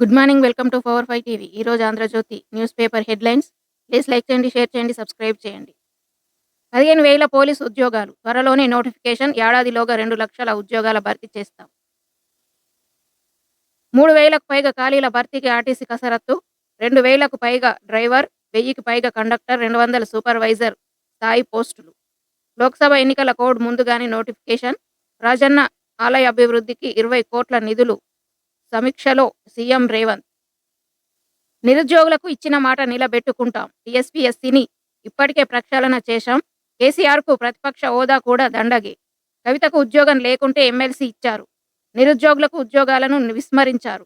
Good morning welcome to four five TV. ఈరోజు Andhrajyothi news paper headlines. Please like చేయండి share చేయండి subscribe చేయండి. పదిహేను వేల పోలీసు ఉద్యోగాలు. త్వరలోనే నోటిఫికేషన్. ఏడాదిలోగా రెండు లక్షల ఉద్యోగాల భర్తీ చేస్తాం. మూడు వేలకు పైగా ఖాళీల భర్తీకి ఆర్టీసీ కసరత్తు. రెండు వేలకు పైగా డ్రైవర్ వెయ్యికి పైగా కండక్టర్ రెండు వందల సూపర్వైజర్ స్థాయి పోస్టులు. లోక్సభ ఎన్నికల కోడ్ ముందుగానే నోటిఫికేషన్. రాజన్న ఆలయ అభివృద్ధికి ఇరవై కోట్ల నిధులు సమీక్షలో సీఎం రేవంత్. నిరుద్యోగులకు ఇచ్చిన మాట నిలబెట్టుకుంటాం. టీఎస్పీఎస్సీని ఇప్పటికే ప్రక్షాళన చేశాం. కేసీఆర్కు ప్రతిపక్ష హోదా కూడా దండగే. కవితకు ఉద్యోగం లేకుంటే ఎమ్మెల్సీ ఇచ్చారు. నిరుద్యోగులకు ఉద్యోగాలను విస్మరించారు.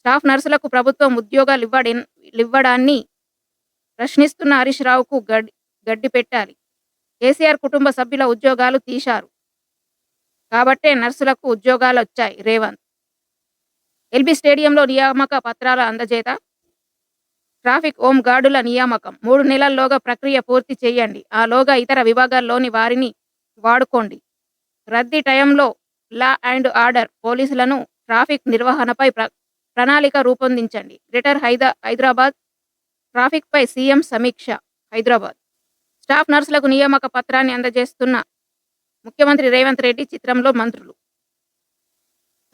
స్టాఫ్ నర్సులకు ప్రభుత్వం ఉద్యోగాలు ఇవ్వడి ఇవ్వడాన్ని ప్రశ్నిస్తున్న హరీష్ రావుకు గడ్డి గడ్డి పెట్టాలి. కేసీఆర్ కుటుంబ సభ్యుల ఉద్యోగాలు తీశారు. కాబట్టే నర్సులకు ఉద్యోగాలు వచ్చాయి రేవంత్. ఎల్బీ స్టేడియంలో నియామక పత్రాల అందజేత. ట్రాఫిక్ హోమ్ గార్డుల నియామకం. మూడు నెలల్లోగా ప్రక్రియ పూర్తి చేయండి. ఆలోగా ఇతర విభాగాల్లోని వారిని వాడుకోండి. రద్దీ టైంలో లా అండ్ ఆర్డర్ పోలీసులను ట్రాఫిక్ నిర్వహణపై ప్ర ప్రణాళిక రూపొందించండి. గ్రేటర్ హైదా హైదరాబాద్ ట్రాఫిక్పై సీఎం సమీక్ష. హైదరాబాద్ స్టాఫ్ నర్సులకు నియామక పత్రాన్ని అందజేస్తున్న ముఖ్యమంత్రి రేవంత్ రెడ్డి చిత్రంలో మంత్రులు.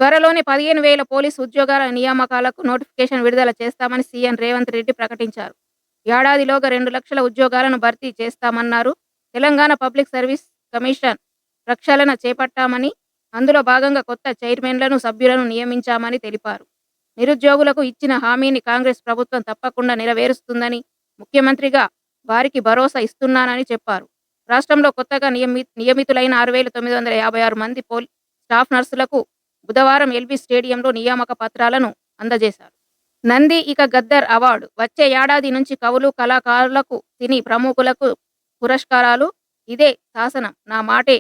త్వరలోనే పదిహేను వేల పోలీసు ఉద్యోగాల నియామకాలకు నోటిఫికేషన్ విడుదల చేస్తామని సీఎం రేవంత్ రెడ్డి ప్రకటించారు. ఏడాదిలోగా రెండు లక్షల ఉద్యోగాలను భర్తీ చేస్తామన్నారు. తెలంగాణ పబ్లిక్ సర్వీస్ కమిషన్ ప్రక్షాళన చేపట్టామని అందులో భాగంగా కొత్త చైర్మన్లను సభ్యులను నియమించామని తెలిపారు. నిరుద్యోగులకు ఇచ్చిన హామీని కాంగ్రెస్ ప్రభుత్వం తప్పకుండా నెరవేరుస్తుందని ముఖ్యమంత్రిగా వారికి భరోసా ఇస్తున్నానని చెప్పారు. రాష్ట్రంలో కొత్తగా నియమి నియమితులైన ఆరు వేల తొమ్మిది వందల యాభై ఆరు మంది పోల్ స్టాఫ్ నర్సులకు బుధవారం ఎల్బీ స్టేడియంలో నియామక పత్రాలను అందజేశారు. నంది ఇక గద్దర్ అవార్డు. వచ్చే ఏడాది నుంచి కవులు కళాకారులకు సినీ ప్రముఖులకు పురస్కారాలు. ఇదే శాసనం నా మాటే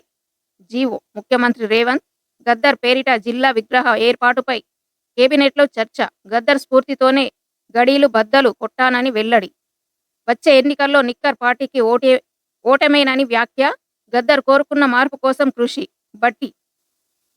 జీవో. ముఖ్యమంత్రి రేవంత్. గద్దర్ పేరిట జిల్లా విగ్రహ ఏర్పాటుపై కేబినెట్లో చర్చ. గద్దర్ స్ఫూర్తితోనే గడీలు బద్దలు కొట్టానని వెల్లడి. వచ్చే ఎన్నికల్లో నిక్కర్ పార్టీకి ఓటే ఓటమేనని వ్యాఖ్య. గద్దర్ కోరుకున్న మార్పు కోసం కృషి. బట్టి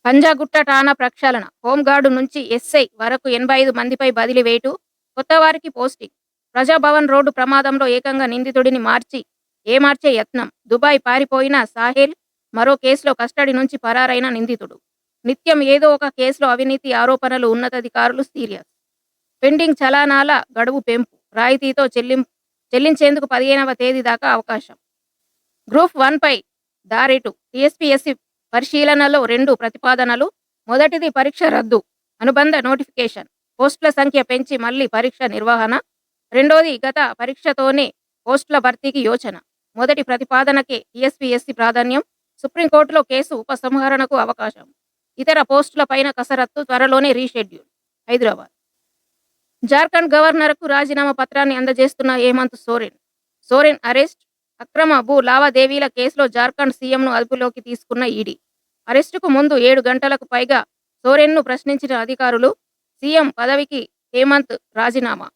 పంజాగుట్ట ఠాణా ప్రక్షాళన. హోంగార్డు నుంచి ఎస్ఐ వరకు ఎనభై ఐదు మందిపై బదిలీ వేటు కొత్తవారికి పోస్టింగ్. ప్రజాభవన్ రోడ్డు ప్రమాదంలో ఏకంగా నిందితుడిని మార్చి ఏమార్చే యత్నం. దుబాయ్ పారిపోయిన సాహెల్ మరో కేసులో కస్టడీ నుంచి పరారైన నిందితుడు. నిత్యం ఏదో ఒక కేసులో అవినీతి ఆరోపణలు ఉన్నతాధికారులు సీరియస్. పెండింగ్ చలానాల గడువు పెంపు. రాయితీతో చెల్లిం చెల్లించేందుకు పదిహేనవ తేదీ దాకా అవకాశం. గ్రూప్ వన్పై దారిటు. దారేటు టీఎస్పీఎస్సీ పరిశీలనలో రెండు ప్రతిపాదనలు. మొదటిది పరీక్ష రద్దు అనుబంధ నోటిఫికేషన్ పోస్టుల సంఖ్య పెంచి మళ్ళీ పరీక్ష నిర్వహణ. రెండోది గత పరీక్షతోనే పోస్టుల భర్తీకి యోచన. మొదటి ప్రతిపాదనకే టీఎస్పీఎస్సీ ప్రాధాన్యం సుప్రీంకోర్టులో కేసు ఉపసంహరణకు అవకాశం. ఇతర పోస్టులపైన కసరత్తు త్వరలోనే రీషెడ్యూల్. హైదరాబాద్. జార్ఖండ్ గవర్నర్కు రాజీనామా పత్రాన్ని అందజేస్తున్న హేమంత్ సోరెన్. సోరెన్ అరెస్ట్ అక్రమ భూ లావాదేవీల కేసులో జార్ఖండ్ సీఎంను అదుపులోకి తీసుకున్న ఈడీ. అరెస్టుకు ముందు ఏడు గంటలకు పైగా సోరెన్ను ప్రశ్నించిన అధికారులు సీఎం పదవికి హేమంత్ రాజీనామా.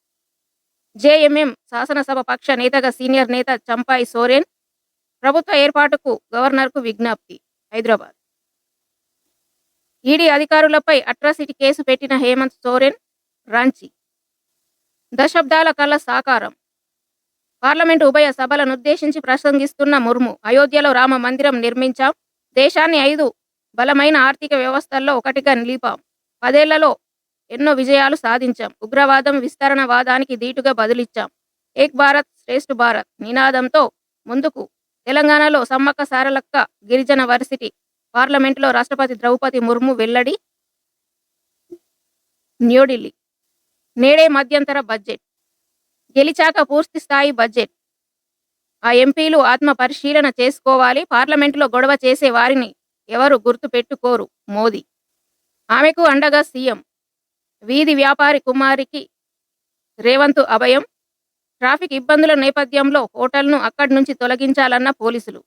జేఎంఎం శాసనసభ పక్ష నేతగా సీనియర్ నేత చంపాయి సోరెన్ ప్రభుత్వ ఏర్పాటుకు గవర్నర్కు విజ్ఞప్తి హైదరాబాద్. ఈడీ అధికారులపై అట్రాసిటీ కేసు పెట్టిన హేమంత్ సోరెన్ రాంచీ. దశాబ్దాల కళ సాకారం. పార్లమెంటు ఉభయ సభలను ఉద్దేశించి ప్రసంగిస్తున్న ముర్ము అయోధ్యలో రామ మందిరం నిర్మించాం. దేశాన్ని ఐదు బలమైన ఆర్థిక వ్యవస్థల్లో ఒకటిగా నిలిపాం. పదేళ్ళలో ఎన్నో విజయాలు సాధించాం. ఉగ్రవాదం విస్తరణవాదానికి ధీటుగా బదులిచ్చాం. ఏక్ భారత్ శ్రేష్ఠ భారత్ నినాదంతో ముందుకు తెలంగాణలో సమ్మక్క సారలక్క గిరిజన వర్సిటీ పార్లమెంటులో రాష్ట్రపతి ద్రౌపది ముర్ము వెల్లడి న్యూఢిల్లీ నేడే మధ్యంతర బడ్జెట్. గెలిచాక పూర్తి స్థాయి బడ్జెట్. ఆ ఎంపీలు ఆత్మ పరిశీలన చేసుకోవాలి. పార్లమెంటులో గొడవ చేసే వారిని ఎవరు గుర్తు పెట్టుకోరు. మోదీ. ఆమెకు అండగా సీఎం. వీధి వ్యాపారి కుమారికి రేవంత్ అభయం. ట్రాఫిక్ ఇబ్బందుల నేపథ్యంలో హోటల్ను అక్కడి నుంచి తొలగించాలన్న పోలీసులు.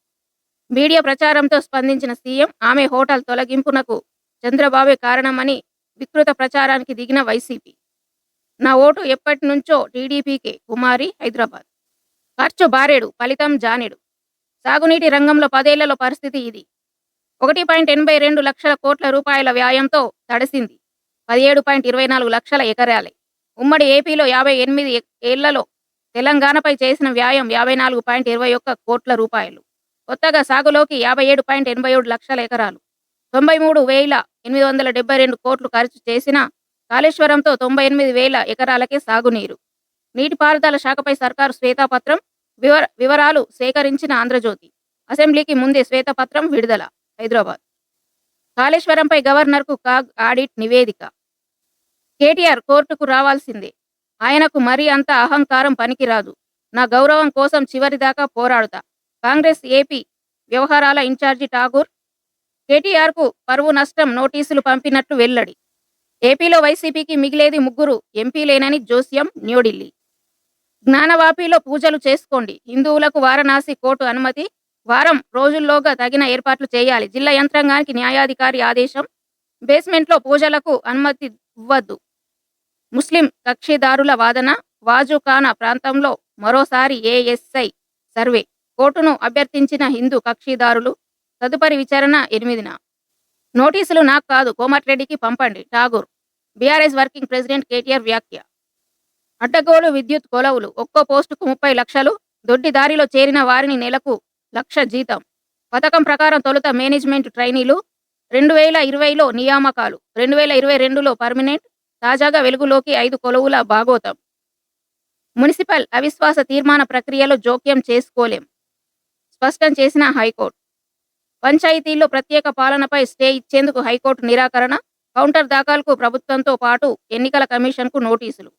మీడియా ప్రచారంతో స్పందించిన సీఎం ఆమె హోటల్ తొలగింపునకు చంద్రబాబే కారణమని వికృత ప్రచారానికి దిగిన వైసీపీ. నా ఓటు ఎప్పటి నుంచో టీడీపీకి కుమారి హైదరాబాద్. ఖర్చు బారేడు ఫలితం జానెడు. సాగునీటి రంగంలో పదేళ్ళలో పరిస్థితి ఇది. ఒకటి పాయింట్ ఎనభై రెండు లక్షల కోట్ల రూపాయల వ్యాయంతో తడిసింది. పదిహేడు పాయింట్ ఇరవై నాలుగు లక్షల ఎకరాలే. ఉమ్మడి ఏపీలో యాభై ఎనిమిది ఏళ్ళలో తెలంగాణపై చేసిన వ్యాయం యాభై నాలుగు పాయింట్ ఇరవై ఒక్క కోట్ల రూపాయలు. కొత్తగా సాగులోకి యాభై ఏడు పాయింట్ ఎనభై ఏడు లక్షల ఎకరాలు. తొంభై మూడు వేల ఎనిమిది వందల డెబ్బై రెండు కోట్లు ఖర్చు చేసిన కాళేశ్వరంతో తొంభై ఎనిమిది వేల ఎకరాలకే సాగునీరు. నీటిపారుదల శాఖపై సర్కారు శ్వేతపత్రం వివర వివరాలు సేకరించిన ఆంధ్రజ్యోతి. అసెంబ్లీకి ముందే శ్వేతపత్రం విడుదల హైదరాబాద్. కాళేశ్వరంపై గవర్నర్కు కాగ్ ఆడిట్ నివేదిక. కేటీఆర్ కోర్టుకు రావాల్సిందే. ఆయనకు మరీ అంత అహంకారం పనికిరాదు. నా గౌరవం కోసం చివరిదాకా పోరాడుతా. కాంగ్రెస్ ఏపీ వ్యవహారాల ఇన్ఛార్జి ఠాగూర్ కేటీఆర్కు పరువు నష్టం నోటీసులు పంపినట్లు వెల్లడి. ఏపీలో వైసీపీకి మిగిలేది ముగ్గురు ఎంపీలేనని జోస్యం న్యూఢిల్లీ. జ్ఞానవాపిలో పూజలు చేసుకోండి. హిందువులకు వారణాసి కోర్టు అనుమతి. వారం రోజుల్లోగా తగిన ఏర్పాట్లు చేయాలి. జిల్లా యంత్రాంగానికి న్యాయాధికారి ఆదేశం. బేస్మెంట్లో పూజలకు అనుమతి ఇవ్వద్దు. ముస్లిం కక్షిదారుల వాదన. వాజుఖానా ప్రాంతంలో మరోసారి ఏఎస్ఐ సర్వే. కోర్టును అభ్యర్థించిన హిందూ కక్షిదారులు తదుపరి విచారణ ఎనిమిదిన. నోటీసులు నాకు కాదు. కోమటిరెడ్డికి పంపండి. Tagore. BRS working president KTR వ్యాఖ్య. అడ్డగోలు విద్యుత్ కొలవులు. ఒక్కో పోస్టుకు ముప్పై లక్షలు. దొడ్డి దారిలో చేరిన వారిని నెలకు లక్ష జీతం. పథకం ప్రకారం తొలుత మేనేజ్మెంట్ ట్రైనీలు. రెండు వేల ఇరవైలో నియామకాలు. రెండు వేల ఇరవై రెండులో పర్మనెంట్. తాజాగా వెలుగులోకి ఐదు కొలువుల భాగోతం. మున్సిపల్ అవిశ్వాస తీర్మాన ప్రక్రియలో జోక్యం చేసుకోలేం. స్పష్టం చేసిన హైకోర్టు. పంచాయతీల్లో ప్రత్యేక పాలనపై స్టే ఇచ్చేందుకు హైకోర్టు నిరాకరణ కౌంటర్ దాఖలకు ప్రభుత్వంతో పాటు ఎన్నికల కమిషన్కు నోటీసులు.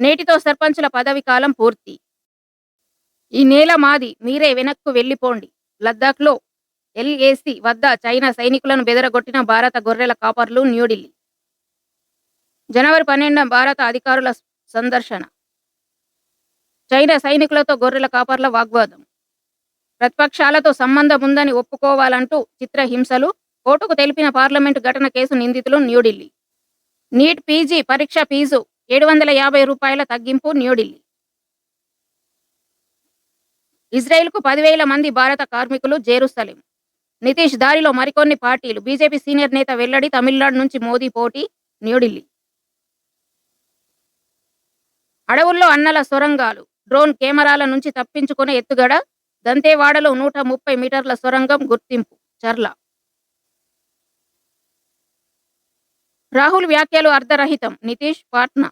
నేటితో సర్పంచుల పదవి కాలం పూర్తి. ఈ నేల మాది మీరే వెనక్కు వెళ్ళిపోండి లద్దాఖ్లో ఎల్ఏసి వద్ద చైనా సైనికులను బెదరగొట్టిన భారత గొర్రెల కాపర్లు న్యూఢిల్లీ. జనవరి పన్నెండున భారత అధికారుల సందర్శన. చైనా సైనికులతో గొర్రెల కాపర్ల వాగ్వాదం. ప్రతిపక్షాలతో సంబంధం ఉందని ఒప్పుకోవాలంటూ చిత్రహింసలు కోర్టుకు తెలిపిన పార్లమెంటు ఘటన కేసు నిందితులు న్యూఢిల్లీ. నీట్ పీజీ పరీక్ష ఫీజు ఏడు వందల యాభై రూపాయల తగ్గింపు న్యూఢిల్లీ. ఇజ్రాయెల్కు పదివేల మంది భారత కార్మికులు జేరుసలేం. నితీష్ దారిలో మరికొన్ని పార్టీలు బీజేపీ సీనియర్ నేత వెల్లడి తమిళనాడు నుంచి మోదీ పోటీ న్యూఢిల్లీ. అడవుల్లో అన్నల సొరంగాలు డ్రోన్ కెమెరాల నుంచి తప్పించుకునే ఎత్తుగడ దంతేవాడలో నూట ముప్పై మీటర్ల సొరంగం గుర్తింపు చర్ల. రాహుల్ వ్యాఖ్యలు అర్ధరహితం నితీష్ పాట్నా.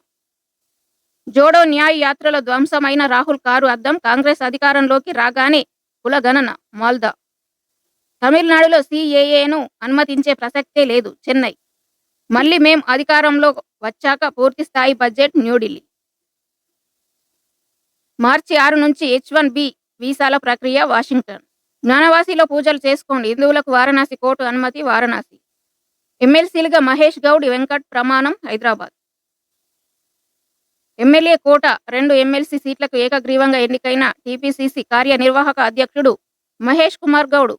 జోడో న్యాయ యాత్రలో ధ్వంసమైన రాహుల్ కారు అద్దం కాంగ్రెస్ అధికారంలోకి రాగానే కులగణన మాల్దా. తమిళనాడులో సిఏఏను అనుమతించే ప్రసక్తే లేదు చెన్నై. మళ్ళీ మేం అధికారంలో వచ్చాక పూర్తి స్థాయి బడ్జెట్ న్యూఢిల్లీ. మార్చి ఆరు నుంచి హెచ్ వన్ బి వీసాల ప్రక్రియ వాషింగ్టన్. జ్ఞానవాసిలో పూజలు చేసుకోండి. హిందువులకు వారణాసి కోర్టు అనుమతి వారణాసి. ఎమ్మెల్సీలుగా మహేష్ గౌడ్ వెంకట్ ప్రమాణం హైదరాబాద్. ఎమ్మెల్యే కోట రెండు ఎమ్మెల్సీ సీట్లకు ఏకగ్రీవంగా ఎన్నికైన టీపీసీసీ కార్యనిర్వాహక అధ్యక్షుడు మహేష్ కుమార్ గౌడ్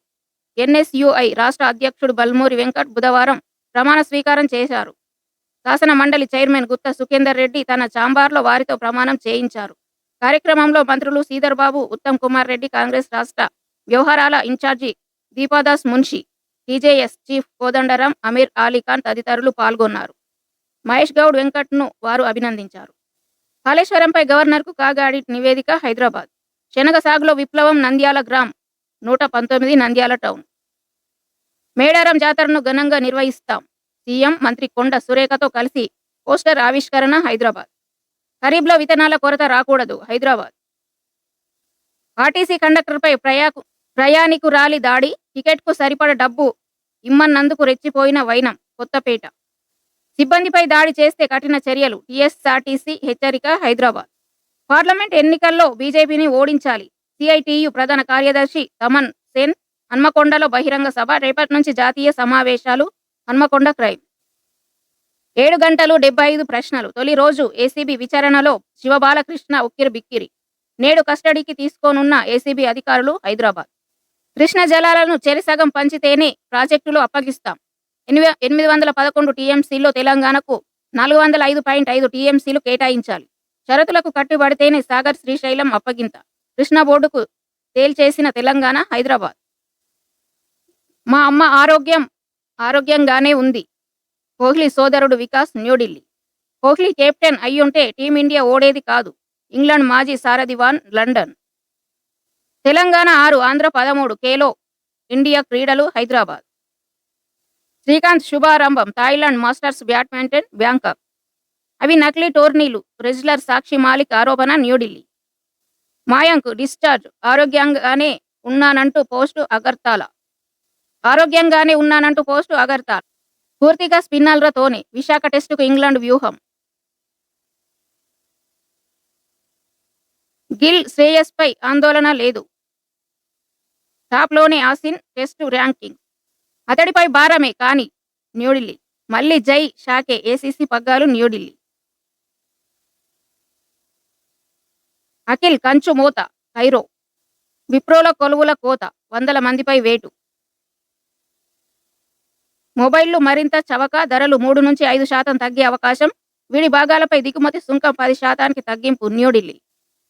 ఎన్ఎస్యుఐ రాష్ట్ర అధ్యక్షుడు బల్మూరి వెంకట్ బుధవారం ప్రమాణ స్వీకారం చేశారు. శాసన మండలి చైర్మన్ గుత్త సుఖేందర్ రెడ్డి తన చాంబార్లో వారితో ప్రమాణం చేయించారు. కార్యక్రమంలో మంత్రులు శ్రీధర్ బాబు ఉత్తమ్ కుమార్ రెడ్డి కాంగ్రెస్ రాష్ట్ర వ్యవహారాల incharge Deepa Das Munshi TJS chief Kodandaram Amir Ali Khan తదితరులు పాల్గొన్నారు. మహేష్ గౌడ్ వెంకట్ను వారు అభినందించారు. కాళేశ్వరంపై గవర్నర్కు కాగాడి నివేదిక హైదరాబాద్. శనగ సాగులో విప్లవం నంద్యాల గ్రామ్ నూట పంతొమ్మిది నంద్యాల టౌన్. మేడారం జాతరను ఘనంగా నిర్వహిస్తాం. సీఎం మంత్రి కొండ సురేఖతో కలిసి పోస్టర్ ఆవిష్కరణ హైదరాబాద్. ఖరీబ్లో విత్తనాల కొరత రాకూడదు హైదరాబాద్. ఆర్టీసీ కండక్టర్పై ప్రయాకు ప్రయాణికురాలి దాడి టికెట్కు సరిపడ డబ్బు ఇమ్మన్నందుకు రెచ్చిపోయిన వైనం కొత్తపేట. సిబ్బందిపై దాడి చేస్తే కఠిన చర్యలు టీఎస్ఆర్టీసీ హెచ్చరిక హైదరాబాద్. పార్లమెంట్ ఎన్నికల్లో బీజేపీని ఓడించాలి. సిఐటియు ప్రధాన కార్యదర్శి తమన్ సేన్ హన్మకొండలో బహిరంగ సభ రేపటి నుంచి జాతీయ సమావేశాలు హన్మకొండ క్రైమ్. ఏడు గంటలు డెబ్బై ఐదు ప్రశ్నలు. తొలి రోజు ఏసీబీ విచారణలో శివబాలకృష్ణ ఉక్కిరి బిక్కిరి. నేడు కస్టడీకి తీసుకోనున్న ఏసీబీ అధికారులు హైదరాబాద్. కృష్ణ జలాలను చెరిసగం పంచితేనే ప్రాజెక్టులు అప్పగిస్తాం. ఎనిమిది ఎనిమిది వందల పదకొండు టీఎంసీలో తెలంగాణకు నాలుగు వందల ఐదు పాయింట్ ఐదు టీఎంసీలు కేటాయించాలి. షరతులకు కట్టుబడితేనే సాగర్ శ్రీశైలం అప్పగింత. కృష్ణ బోర్డుకు తేల్చేసిన తెలంగాణ హైదరాబాద్. మా అమ్మ ఆరోగ్యం ఆరోగ్యంగానే ఉంది. కోహ్లీ సోదరుడు వికాస్ న్యూఢిల్లీ కోహ్లీ కెప్టెన్ అయ్యుంటే టీమిండియా ఓడేది కాదు. ఇంగ్లాండ్ మాజీ సారథివాన్ లండన్. తెలంగాణ ఆరు ఆంధ్ర పదమూడు కేలో ఇండియా క్రీడలు హైదరాబాద్. శ్రీకాంత్ శుభారంభం థాయిలాండ్ మాస్టర్స్ బ్యాడ్మింటన్ బ్యాంకాక్. అవి నకిలీ టోర్నీలు రెజ్లర్ సాక్షి మాలిక్ ఆరోపణ న్యూఢిల్లీ మాయాంక్ డిశ్చార్జ్ ఆరోగ్యంగానే ఉన్నానంటూ పోస్టు అగర్తాల. ఆరోగ్యంగానే ఉన్నానంటూ పోస్టు అగర్తాల. పూర్తిగా స్పిన్నర్లతోనే విశాఖ టెస్టుకు ఇంగ్లాండ్ వ్యూహం. గిల్ శ్రేయస్పై ఆందోళన లేదు. టాప్లోనే ఆసిన్ టెస్టు ర్యాంకింగ్. అతడిపై భారమే కానీ న్యూఢిల్లీ. మళ్ళీ జై షాకే ఏసీసీ పగ్గాలు న్యూఢిల్లీ. అఖిల్ కంచు మూత కైరో విప్రోల కొలువుల కోత వందల మందిపై వేటు. మొబైళ్ళు మరింత చవక ధరలు మూడు నుంచి ఐదు శాతం తగ్గే అవకాశం వీడి భాగాలపై దిగుమతి సుంకం పది శాతానికి తగ్గింపు న్యూఢిల్లీ.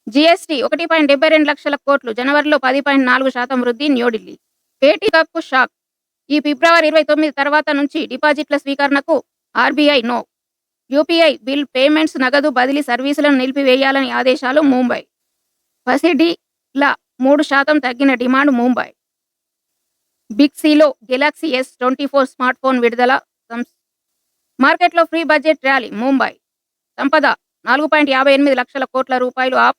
జీఎస్టీ ఒకటి పాయింట్ డెబ్బై రెండు లక్షల కోట్లు జనవరిలో పది పాయింట్ నాలుగు శాతం వృద్ధి న్యూఢిల్లీ. పేటీ షాక్. ఈ ఫిబ్రవరి ఇరవై తొమ్మిది తర్వాత నుంచి డిపాజిట్ల స్వీకరణకు RBI no. UPI bill payments నగదు బదిలీ సర్వీసులను నిలిపివేయాలని ఆదేశాలు ముంబై. పసిడిల మూడు శాతం తగ్గిన డిమాండ్ ముంబై. బిగ్ సిలో Galaxy S twenty four smartphone విడుదల మార్కెట్లో ఫ్రీ బడ్జెట్ ర్యాలీ ముంబై. సంపద నాలుగు పాయింట్ యాభై ఎనిమిది లక్షల కోట్ల రూపాయలు ఆప్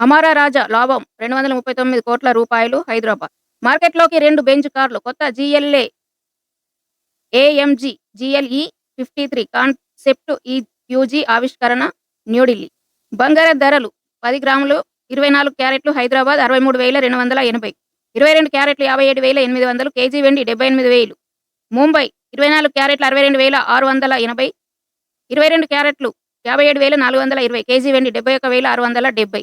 అమారా రాజా లాభం రెండు వందల ముప్పై తొమ్మిది కోట్ల రూపాయలు హైదరాబాద్. మార్కెట్లోకి రెండు బెంచ్ కార్లు కొత్త GLA AMG GLE fifty three concept ఈ యూజీ ఆవిష్కరణ న్యూఢిల్లీ బంగారం ధరలు పది గ్రాములు ఇరవై నాలుగు క్యారెట్లు హైదరాబాద్ అరవై మూడు వేల రెండు వందల ఎనభై. ఇరవై రెండు క్యారెట్లు యాభై ఏడు వేల ఎనిమిది వందలు కేజీ వెండి డెబ్బై ఎనిమిది వేలు. ముంబై ఇరవై నాలుగు క్యారెట్లు అరవై రెండు వేల ఆరు వందల ఎనభై. ఇరవై రెండు క్యారెట్లు యాభై ఏడు వేల నాలుగు వందల ఇరవై కేజీ వెండి డెబ్బై ఒక వేల ఆరు వందల డెబ్బై.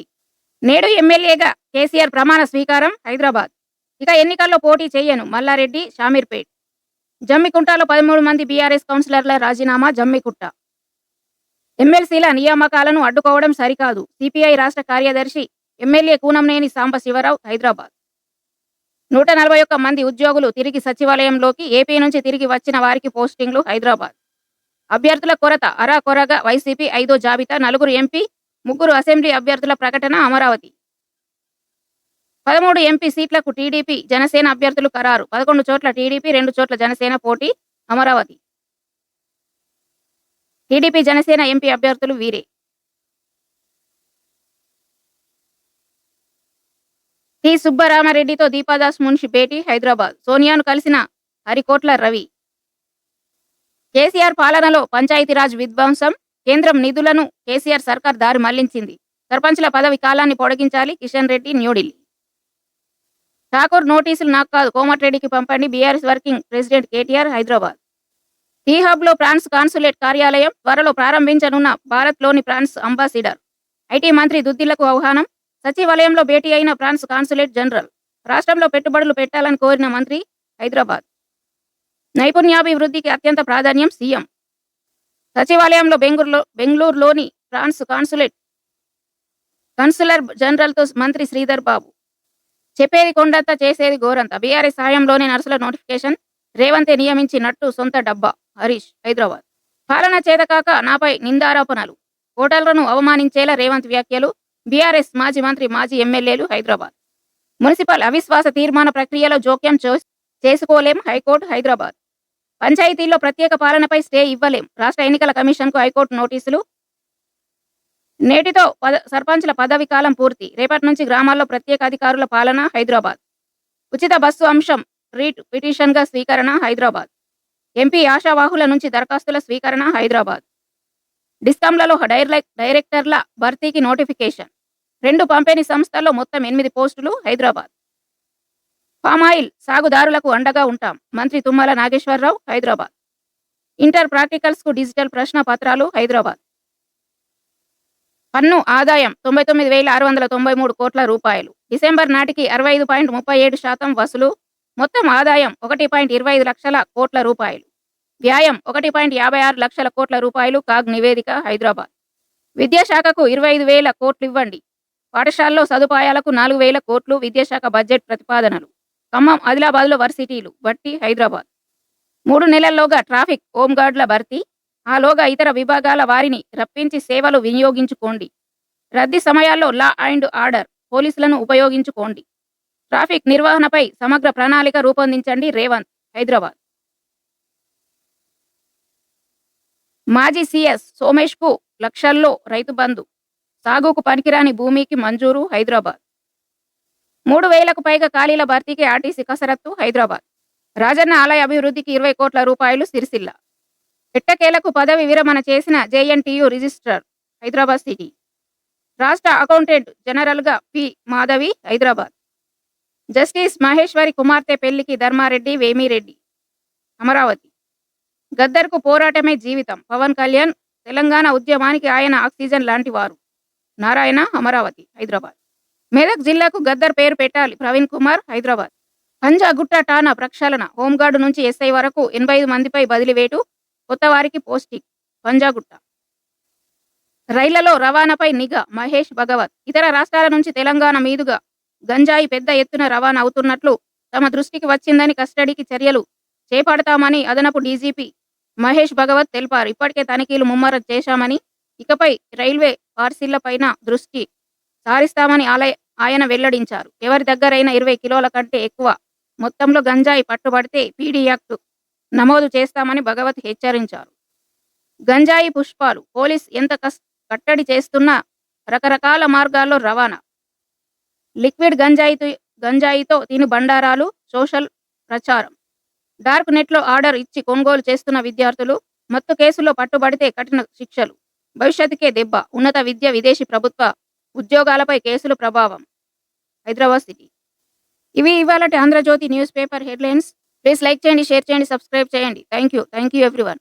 నేడు ఎమ్మెల్యేగా కేసీఆర్ ప్రమాణ స్వీకారం హైదరాబాద్. ఇక ఎన్నికల్లో పోటీ చేయను మల్లారెడ్డి షామీర్పేట్. జమ్మికుంటలో పదమూడు మంది బీఆర్ఎస్ కౌన్సిలర్ల రాజీనామా జమ్మికుంట. ఎమ్మెల్సీల నియామకాలను అడ్డుకోవడం సరికాదు. సిపిఐ రాష్ట్ర కార్యదర్శి ఎమ్మెల్యే కూనంనేని సాంబశివరావు హైదరాబాద్. నూట నలభై ఒక్క మంది ఉద్యోగులు తిరిగి సచివాలయంలోకి ఏపీ నుంచి తిరిగి వచ్చిన వారికి పోస్టింగ్లు హైదరాబాద్. అభ్యర్థుల కొరత అరాకొరగా వైసీపీ ఐదో జాబితా నలుగురు ఎంపీ ముగ్గురు అసెంబ్లీ అభ్యర్థుల ప్రకటన అమరావతి. పదమూడు ఎంపీ సీట్లకు టీడీపీ జనసేన అభ్యర్థులు ఖరారు. పదకొండు చోట్ల టీడీపీ రెండు చోట్ల జనసేన పోటీ అమరావతి. టీడీపీ జనసేన ఎంపీ అభ్యర్థులు వీరే. టి. సుబ్బరామారెడ్డితో దీపాదాస్ మున్షి భేటీ హైదరాబాద్. సోనియాను కలిసిన హరికోట్ల రవి. కేసీఆర్ పాలనలో పంచాయతీరాజ్ విధ్వంసం కేంద్రం నిధులను కేసీఆర్ సర్కార్ దారి మళ్ళించింది. సర్పంచ్ల పదవి కాలాన్ని పొడిగించాలి కిషన్ రెడ్డి న్యూఢిల్లీ. ఠాకూర్ నోటీసులు నాకు కాదు కోమటిరెడ్డికి పంపండి BRS working president KTR Hyderabad. Tea లో ఫ్రాన్స్ కాన్సులేట్ కార్యాలయం త్వరలో ప్రారంభించనున్న భారత్లోని ఫ్రాన్స్ అంబాసిడర్. ఐటీ మంత్రి దుద్దిలకు ఆహ్వానం సచివాలయంలో భేటీ అయిన ఫ్రాన్స్ కాన్సులేట్ జనరల్. రాష్ట్రంలో పెట్టుబడులు పెట్టాలని కోరిన మంత్రి హైదరాబాద్. నైపుణ్యాభివృద్ధికి అత్యంత ప్రాధాన్యం సీఎం. సచివాలయంలో బెంగళూరులో బెంగళూరులోని ఫ్రాన్స్ కాన్సులేట్ కన్సులర్ జనరల్తో మంత్రి శ్రీధర్ బాబు. చెప్పేది కొండంత చేసేది గోరంత. బీఆర్ఎస్ సాయంలోనే నర్సుల నోటిఫికేషన్ రేవంతే నియమించినట్టు సొంత డబ్బా హరీష్ హైదరాబాద్. పాలన చేతకాక నాపై నిందారోపణలు. ఓటర్లను అవమానించేలా రేవంత్ వ్యాఖ్యలు బీఆర్ఎస్ మాజీ మంత్రి మాజీ ఎమ్మెల్యేలు హైదరాబాద్. మున్సిపల్ అవిశ్వాస తీర్మాన ప్రక్రియలో జోక్యం చో- చేసుకోలేం హైకోర్టు హైదరాబాద్. పంచాయతీల్లో ప్రత్యేక పాలనపై స్టే ఇవ్వలేం. రాష్ట్ర ఎన్నికల కమిషన్కు హైకోర్టు నోటీసులు. నేటితో పద సర్పంచ్ల పదవి కాలం పూర్తి. రేపటి నుంచి గ్రామాల్లో ప్రత్యేక అధికారుల పాలన హైదరాబాద్. ఉచిత బస్సు అంశం రీట్ పిటిషన్గా స్వీకరణ హైదరాబాద్. ఎంపీ ఆశావాహుల నుంచి దరఖాస్తుల స్వీకరణ హైదరాబాద్. డిస్కంలలో డైర్ డైరెక్టర్ల భర్తీకి నోటిఫికేషన్. రెండు పంపిణీ సంస్థల్లో మొత్తం ఎనిమిది పోస్టులు హైదరాబాద్. పామాయిల్ సాగుదారులకు అండగా ఉంటాం మంత్రి తుమ్మల నాగేశ్వరరావు హైదరాబాద్. ఇంటర్ ప్రాక్టికల్స్కు డిజిటల్ ప్రశ్న పత్రాలు హైదరాబాద్. పన్ను ఆదాయం తొంభై తొమ్మిది వేల ఆరు వందల తొంభై మూడు కోట్ల రూపాయలు. డిసెంబర్ నాటికి అరవై ఐదు పాయింట్ ముప్పై ఏడు శాతం వసూలు మొత్తం ఆదాయం ఒకటి పాయింట్ ఇరవై ఐదు లక్షల కోట్ల రూపాయలు. వ్యాయం ఒకటి పాయింట్ యాభై ఆరు లక్షల కోట్ల రూపాయలు కాగ్ నివేదిక హైదరాబాద్. విద్యాశాఖకు ఇరవై ఐదు వేల కోట్లు ఇవ్వండి. పాఠశాలలో సదుపాయాలకు నాలుగు వేల కోట్లు విద్యాశాఖ బడ్జెట్ ప్రతిపాదనలు. ఖమ్మం ఆదిలాబాద్లో వర్సిటీలు బట్టి హైదరాబాద్. మూడు నెలల్లోగా ట్రాఫిక్ హోంగార్డుల భర్తీ. ఆలోగా ఇతర విభాగాల వారిని రప్పించి సేవలు వినియోగించుకోండి. రద్దీ సమయాల్లో లా అండ్ ఆర్డర్ పోలీసులను ఉపయోగించుకోండి. ట్రాఫిక్ నిర్వహణపై సమగ్ర ప్రణాళిక రూపొందించండి రేవంత్ హైదరాబాద్. మాజీ సీఎస్ సోమేష్కు లక్షల్లో రైతు బంధు. సాగుకు పనికిరాని భూమికి మంజూరు హైదరాబాద్. మూడు వేలకు పైగా ఖాళీల భర్తీకి ఆర్టీసీ కసరత్తు హైదరాబాద్. రాజన్న ఆలయ అభివృద్ధికి ఇరవై కోట్ల రూపాయలు సిరిసిల్ల. ఎట్టకేలకు పదవి విరమణ చేసిన జేఎన్టీయు రిజిస్ట్రార్ హైదరాబాద్ సిటీ. రాష్ట్ర అకౌంటెంట్ జనరల్గా పి మాధవి హైదరాబాద్. జస్టిస్ మహేశ్వరి కుమార్తె పెళ్ళికి ధర్మారెడ్డి వేమిరెడ్డి. అమరావతి. గద్దర్కు పోరాటమే జీవితం. పవన్ కళ్యాణ్ తెలంగాణ ఉద్యమానికి ఆయన ఆక్సిజన్ లాంటి వారు. నారాయణ అమరావతి హైదరాబాద్. మెదక్ జిల్లాకు గద్దర్ పేరు పెట్టాలి. ప్రవీణ్ కుమార్ హైదరాబాద్. పంజాగుట్ట టానా ప్రక్షాళన. హోంగార్డు నుంచి ఎస్ఐ వరకు ఎనభై ఐదు మందిపై బదిలీవేటు కొత్త వారికి పోస్టింగ్. పంజాగుట్ట రైళ్ళలో రవాణాపై నిఘా మహేష్ భగవత్. ఇతర రాష్ట్రాల నుంచి తెలంగాణ మీదుగా గంజాయి పెద్ద ఎత్తున రవాణా అవుతున్నట్లు తమ దృష్టికి వచ్చిందని కస్టడీకి చర్యలు చేపడతామని అదనపు డీజీపీ మహేష్ భగవత్ తెలిపారు. ఇప్పటికే తనిఖీలు ముమ్మరం చేశామని ఇకపై రైల్వే పార్సిళ్ళపైన దృష్టి సారిస్తామని ఆలయ ఆయన వెల్లడించారు. ఎవరి దగ్గరైనా ఇరవై కిలోల కంటే ఎక్కువ మొత్తంలో గంజాయి పట్టుబడితే పీడీ యాక్ట్ నమోదు చేస్తామని భగవత్ హెచ్చరించారు. గంజాయి పుష్పాలు పోలీస్ ఎంత కస్ కట్టడి చేస్తున్నా రకరకాల మార్గాల్లో రవాణా. లిక్విడ్ గంజాయితో గంజాయితో తిని బండారాలు సోషల్ ప్రచారం. డార్క్ నెట్లో ఆర్డర్ ఇచ్చి కొనుగోలు చేస్తున్న విద్యార్థులు మత్తు కేసులో పట్టుబడితే కఠిన శిక్షలు. భవిష్యత్తుకే దెబ్బ. ఉన్నత విద్య విదేశీ ప్రభుత్వ ఉద్యోగాలపై కేసులు ప్రభావం. హైదరాబాద్ సిటీ. ఇవి ఇవాళ Andhrajyothi news paper headlines. Please like చేయండి షేర్ చేయండి సబ్స్క్రైబ్ చేయండి. Thank you thank you everyone.